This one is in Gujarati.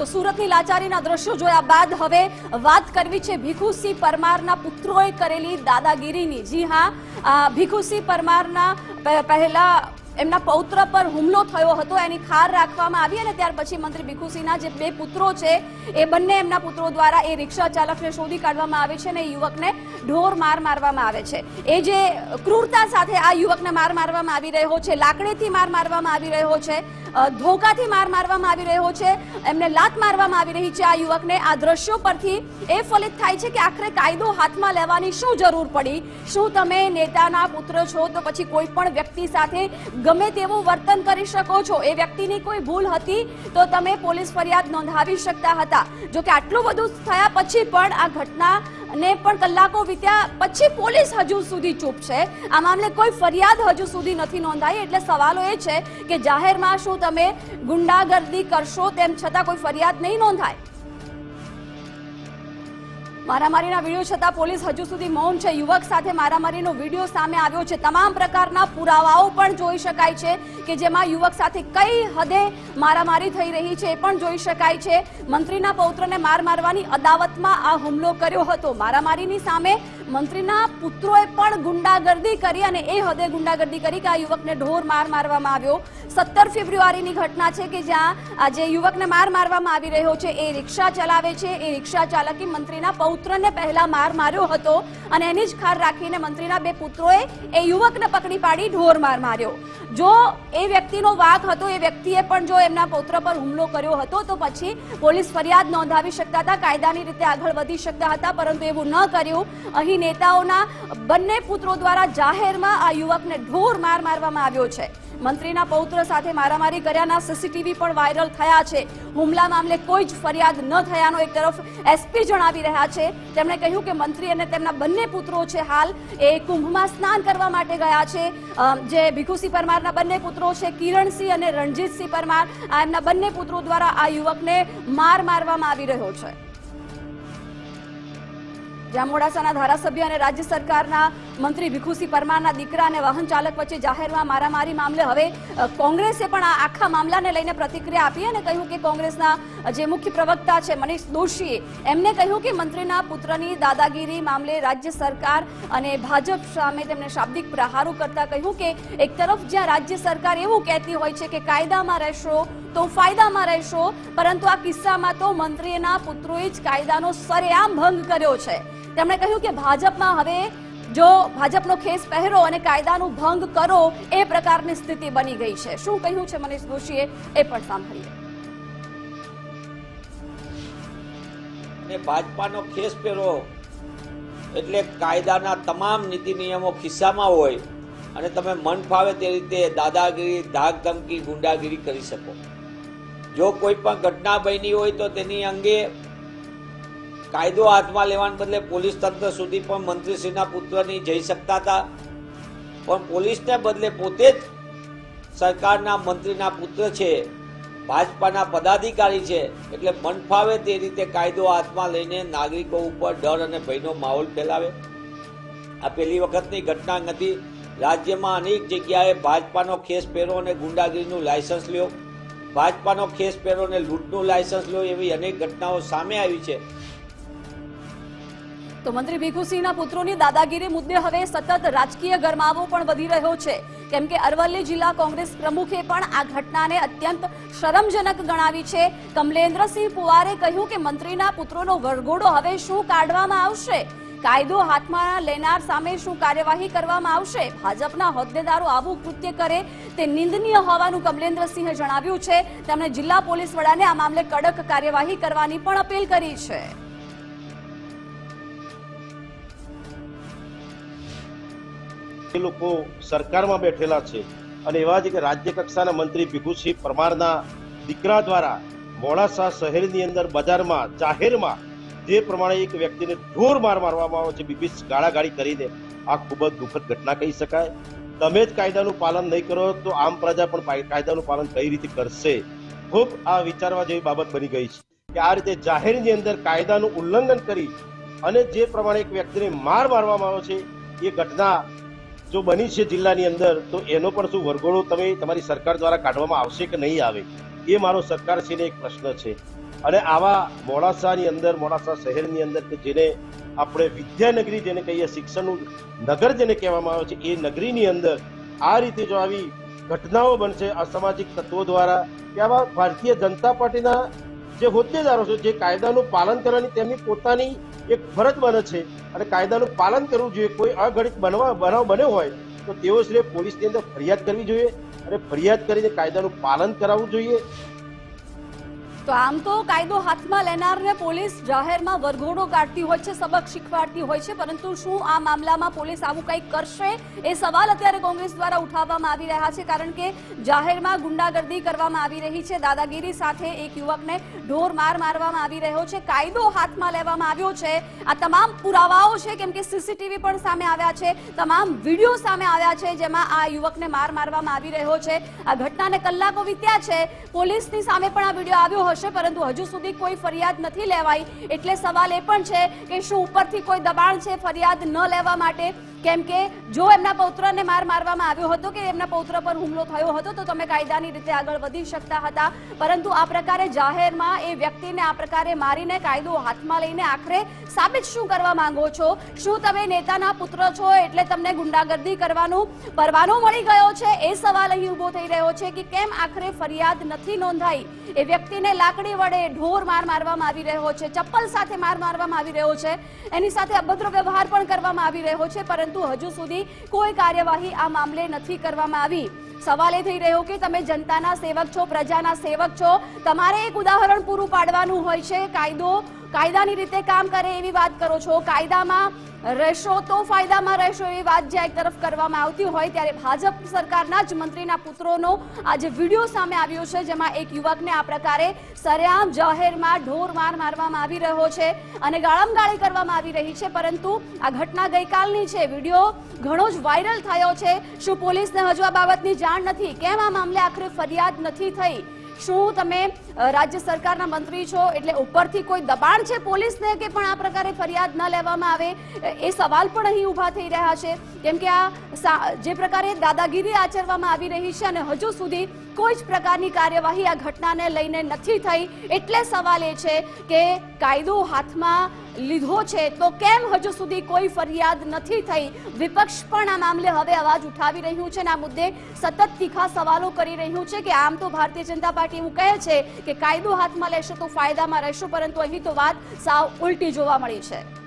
તો સુરતની લાચારીના દ્રશ્યો જોયા બાદ હવે વાત કરવી છે ભીખુસિંહ પરમારના પુત્રોએ કરેલી દાદાગીરીની. જી હા ભીખુસિંહ પરમારના પહે- પહેલા એમના પૌત્ર પર હુમલો થયો હતો, એની ખાર રાખવામાં આવી અને ત્યાર પછી મંત્રી ભીખુસિંહના જે બે પુત્રો છે, એ બંને એમના પુત્રો દ્વારા એ રિક્ષા ચાલકને શોધી કાઢવામાં આવે છે અને યુવકને ઢોર માર મારવામાં આવે છે. એ જે ક્રૂરતા સાથે આ યુવકને માર મારવામાં આવી રહ્યો છે, લાકડીથી માર મારવામાં આવી રહ્યો છે ધોકાથી માર મારવામાં આવી રહ્યો છે. એમને લાત મારવામાં આવી રહી છે આ યુવકને. આ દ્રશ્યો પરથી એ ફલિત થાય છે કે આખરે કાયદો હાથમાં લેવાની શું જરૂર પડી? શું તમે નેતાના પુત્ર છો તો પછી કોઈ પણ વ્યક્તિ સાથે ગમે તેવું વર્તન કરી શકો છો? એ વ્યક્તિની કોઈ ભૂલ હતી તો તમે પોલીસ ફરિયાદ નોંધાવી શકતા હતા. જો કે આટલું બધું થયા પછી પણ આ ઘટના ને પણ કલાકો વીત્યા પછી પોલીસ હજુ સુધી ચૂપ છે. આ મામલે કોઈ ફરિયાદ હજુ સુધી નથી નોંધાઈ, એટલે સવાલો એ છે કે જાહેરમાં શું તમે ગુંડાગર્દી કરશો તેમ છતાં કોઈ ફરિયાદ નહીં નોંધાય? મારામારીના વીડિયો છતાં પોલીસ હજુ સુધી મૌન છે. યુવક સાથે મારામારીનો વીડિયો સામે આવ્યો છે. તમામ પ્રકારના પુરાવાઓ પણ જોઈ શકાય છે કે જેમાં યુવક સાથે કઈ હદે મારામારી થઈ રહી છે એ પણ જોઈ શકાય છે. મંત્રીના પૌત્રને માર મારવાની અદાવતમાં આ હુમલો કર્યો હતો. મારામારીની સામે મંત્રીના પુત્રોએ પણ ગુંડાગર્દી કરી અને એ હદે ગુંડાગર્દી કરી કે આ યુવકને ઢોર માર મારવામાં આવ્યો. સત્તર ફેબ્રુઆરીની ઘટના છે કે જ્યાં આ જે યુવકને માર મારવામાં આવી રહ્યો છે, એ રિક્ષા ચલાવે છે. એ રિક્ષા ચાલકે મંત્રીના પૌત્રને પહેલા માર માર્યો હતો અને એની જ ખાર રાખીને મંત્રીના બે પુત્રોએ એ યુવકને પકડી પાડી ઢોર માર માર્યો. જો એ વ્યક્તિનો વાક હતો, એ વ્યક્તિએ પણ જો એમના પૌત્ર પર હુમલો કર્યો હતો, તો પછી પોલીસ ફરિયાદ નોંધાવી શકતા હતા, કાયદાની રીતે આગળ વધી શકતા હતા, પરંતુ એવું ન કર્યું. અહીં નેતાઓના બંને પુત્રો દ્વારા જાહેરમાં આ યુવકને ઢોર માર મારવામાં આવ્યો છે. મંત્રીના પૌત્ર સાથે મારામારી કર્યાના સીસીટીવી પણ વાયરલ થયા છે. હુમલા મામલે કોઈ જ ફરિયાદ ન થયાનો એક તરફ એસપી જણાવી રહ્યા છે. તેમણે કહ્યું કે મંત્રી અને તેમના બંને પુત્રો છે હાલ એ કુંભમાં સ્નાન કરવા માટે ગયા છે. જે ભીખુસિંહ પરમારના બંને પુત્રો છે, કિરણસિંહ અને રણજીતસિંહ પરમાર, આ એમના બંને પુત્રો દ્વારા આ યુવકને માર મારવામાં આવી રહ્યો છે. જ્યાં મોડાસાના ધારાસભ્ય અને રાજ્ય સરકારના મંત્રી ભીખુસિંહ પરમારના દીકરા અને વાહન ચાલક વચ્ચે જાહેરમાં મારામારી મામલે હવે કોંગ્રેસે પણ આ આખા મામલાને લઈને પ્રતિક્રિયા આપી અને કહ્યું કે કોંગ્રેસના જે મુખ્ય પ્રવક્તા છે મનીષ દોશીએ, એમને કહ્યું કે મંત્રીના પુત્રની દાદાગીરી મામલે રાજ્ય સરકાર અને ભાજપ સામે તેમણે શાબ્દિક પ્રહારો કરતા કહ્યું કે એક તરફ જ્યાં રાજ્ય સરકાર એવું કહેતી હોય છે કે કાયદામાં રહેશો તો ફાયદામાં રહેશો, પરંતુ આ કિસ્સામાં તો મંત્રીના પુત્રોએ જ કાયદાનો સરેઆમ ભંગ કર્યો છે. તેમણે કહ્યું કે ભાજપમાં હવે જો ભાજપનો ખેસ પહેરો અને કાયદાનું ભંગ કરો, એ પ્રકારની સ્થિતિ બની ગઈ છે. શું કહ્યું છે મનીષ જોશીએ એ પણ સાંભળીએ. ભાજપાનો ખેસ પહેરો એટલે કાયદાના તમામ નીતિ નિયમો ખિસ્સામાં હોય અને તમે મન ફાવે તે રીતે દાદાગીરી ધાક ધમકી ગુંડાગીરી કરી શકો. જો કોઈ પણ ઘટના બની હોય તો તેની અંગે કાયદો હાથમાં લેવાને બદલે પોલીસ તંત્ર સુધી પણ મંત્રીશ્રીના પુત્રની જઈ શકતા હતા. પણ પોલીસને બદલે પોતે જ સરકારના મંત્રીના પુત્ર છે, ભાજપાના પદાધિકારી છે, એટલે મન ફાવે તે રીતે કાયદો હાથમાં લઈને નાગરિકો ઉપર ડર અને ભયનો માહોલ ફેલાવે. આ પહેલી વખતની ઘટના નથી. રાજ્યમાં અનેક જગ્યાએ ભાજપાનો ખેસ પહેરો અને ગુંડાગીરીનું લાયસન્સ લ્યો. ભાજપાનો ખેસ પહેરો અને લૂંટનું લાયસન્સ લ્યો એવી અનેક ઘટનાઓ સામે આવી છે. તો મંત્રી ભીખુસિંહના પુત્રોની દાદાગીરી મુદ્દે હવે સતત રાજકીય ગરમાવો પણ વધી રહ્યો છે. કેમ કે અરવલ્લી જિલ્લા કોંગ્રેસ પ્રમુખે પણ આ ઘટનાને અત્યંત શરમજનક ગણાવી છે. કમલેન્દ્રસિંહ પુવારે કહ્યું કે મંત્રીના પુત્રોનો વરઘોડો હવે શું કાઢવામાં આવશે? કાયદો હાથમાં લેનાર સામે શું કાર્યવાહી કરવામાં આવશે? ભાજપના હોદ્દેદારો આવું કૃત્ય કરે તે નિંદનીય હોવાનું કમલેન્દ્રસિંહે જણાવ્યું છે. તેમણે જિલ્લા પોલીસ વડાને આ મામલે કડક કાર્યવાહી કરવાની પણ અપીલ કરી છે. એ લોકો સરકારમાં બેઠેલા છે. અને એવા જ કે રાજ્ય કક્ષાના મંત્રી ભીખુસિંહ પરમારના દીકરા દ્વારા મોડાસા શહેરની અંદર બજારમાં, જાહેરમાં જે પ્રમાણે એક વ્યક્તિને ઢોર માર મારવામાં આવે છે બીબીસ ગાળાગાળી કરીને, આ ખૂબ જ દુઃખદ ઘટના કહી શકાય. તમે જ કાયદાનું પાલન નહીં કરો તો આમ પ્રજા પણ કાયદાનું પાલન કઈ રીતે કરશે? ખૂબ આ વિચારવા જેવી બાબત બની ગઈ છે કે આ રીતે જાહેરની અંદર કાયદાનું ઉલ્લંઘન કરી અને જે પ્રમાણે એક વ્યક્તિને માર મારવામાં આવે છે, એ ઘટના જો બની છે જિલ્લાની અંદર, તો એનો પણ શું વરઘોડો તમે તમારી સરકાર દ્વારા કાઢવામાં આવશે કે નહીં આવે? એ મારો સરકારશ્રીને એક પ્રશ્ન છે. અને આવા મોડાસાની અંદર, મોડાસા શહેરની અંદર કે જેને આપણે વિદ્યાનગરી જેને કહીએ, શિક્ષણનું નગર જેને કહેવામાં આવે છે, એ નગરીની અંદર આ રીતે જો આવી ઘટનાઓ બનશે, અસામાજિક તત્વો દ્વારા, કે આવા ભારતીય જનતા પાર્ટીના જે હોદ્દેદારો છે, જે કાયદાનું પાલન કરવાની તેમની પોતાની એક ફરજ બને છે અને કાયદાનું પાલન કરવું જોઈએ. કોઈ અગણિત બનવા બનાવ બન્યો હોય, તો તેઓ શ્રી પોલીસની અંદર ફરિયાદ કરવી જોઈએ અને ફરિયાદ કરીને કાયદાનું પાલન કરાવવું જોઈએ. તો આમ તો કાયદો હાથમાં લેનારને પોલીસ જાહેરમાં વરઘોડો કાઢતી હોય છે, સબક શીખવાડતી હોય છે, પરંતુ શું આ મામલામાં પોલીસ આવું કંઈક કરશે? એ સવાલ અત્યારે કોંગ્રેસ દ્વારા ઉઠાવવામાં આવી રહ્યા છે, કારણ કે જાહેરમાં ગુંડાગર્દી કરવામાં આવી રહી છે. દાદાગીરી સાથે એક યુવકને ઢોર માર મારવામાં આવી રહ્યો છે. કાયદો હાથમાં લેવામાં આવ્યો છે. આ તમામ પુરાવાઓ છે, કેમ કે સીસીટીવી પણ સામે આવ્યા છે. તમામ વીડિયો સામે આવ્યા છે, જેમાં આ યુવકને માર મારવામાં આવી રહ્યો છે. આ ઘટનાને કલાકો વીત્યા છે. પોલીસની સામે પણ આ વીડિયો આવ્યો હશે, પરંતુ હજુ સુધી કોઈ ફરિયાદ નથી લેવાઈ. એટલે સવાલ એ પણ છે કે શું ઉપરથી કોઈ દબાણ છે ફરિયાદ ન લેવા માટે? કેમ કે જો એમના પૌત્રને માર મારવામાં આવ્યો હતો કે એમના પૌત્ર પર હુમલો થયો હતો, તો તમે કાયદાની રીતે આગળ વધી શકતા હતા. પરંતુ આ પ્રકારે જાહેરમાં એ વ્યક્તિને આ પ્રકારે મારીને કાયદો હાથમાં લઈને આખરે સાબિત શું કરવા માંગો છો? શું તમે નેતાના પુત્ર છો એટલે તમને ગુંડાગર્દી કરવાનું પરવાનો મળી ગયો છે? એ સવાલ અહીં ઊભો થઈ રહ્યો છે કે કેમ આખરે ફરિયાદ નથી નોંધાઈ? એ વ્યક્તિને લાકડી વડે ઢોર માર મારવામાં આવી રહ્યો છે, ચપ્પલ સાથે માર મારવામાં આવી રહ્યો છે. એની સાથે અભદ્ર વ્યવહાર પણ કરવામાં આવી રહ્યો છે, પરંતુ હજુ સુધી કોઈ કાર્યવાહી આ મામલે નથી કરવામાં આવી. સવાલ એ થઈ રહ્યો કે તમે જનતાના સેવક છો, પ્રજાના સેવક છો. તમારે એક ઉદાહરણ પૂરું પાડવાનું હોય છે. કાયદો કાયદાની રીતે કામ કરે એવી વાત કરો છો. કાયદામાં રહેશો તો ફાયદામાં રહેશો એવી વાત જ્યાં એક તરફ કરવામાં આવતી હોય ત્યારે ભાજપ સરકારના જ મંત્રીના પુત્રોનો આજે વીડિયો સામે આવ્યો છે, જેમાં એક યુવકને આ પ્રકારે સરેઆમ જાહેરમાં ઢોર માર મારવામાં આવી રહ્યો છે અને ગાળમગાળી કરવામાં આવી રહી છે. પરંતુ આ ઘટના ગઈકાલની છે. વીડિયો ઘણો જ વાયરલ થયો છે. શું પોલીસને હજુ આ બાબતની જાણ નથી? કેમ આ મામલે આખરે ફરિયાદ નથી થઈ? શું તમે રાજ્ય સરકારના મંત્રી છો એટલે ઉપરથી કોઈ દબાણ છે પોલીસને કે પણ આ પ્રકારે ફરિયાદ ન લેવામાં આવે? એ સવાલ પણ અહીં ઊભા થઈ રહ્યા છે. કેમ કે આ જે પ્રકારે દાદાગીરી આચરવામાં આવી રહી છે અને હજુ સુધી કોઈ જ પ્રકારની કાર્યવાહી આ ઘટનાને લઈને નથી થઈ, એટલે સવાલ એ છે કે કાયદો હાથમાં લીધો છે, તો કેમ હજુ સુધી કોઈ ફરિયાદ નથી થઈ? વિપક્ષ પણ આ મામલે હવે અવાજ ઉઠાવી રહ્યું છે અને આ મુદ્દે સતત તીખા સવાલો કરી રહ્યું છે કે આમ તો ભારતીય જનતા પાર્ટી એવું કહે છે કે કાયદો હાથમાં લેશો તો ફાયદામાં રહેશો, પરંતુ અહીં તો વાત સાવ ઉલટી જોવા મળી છે.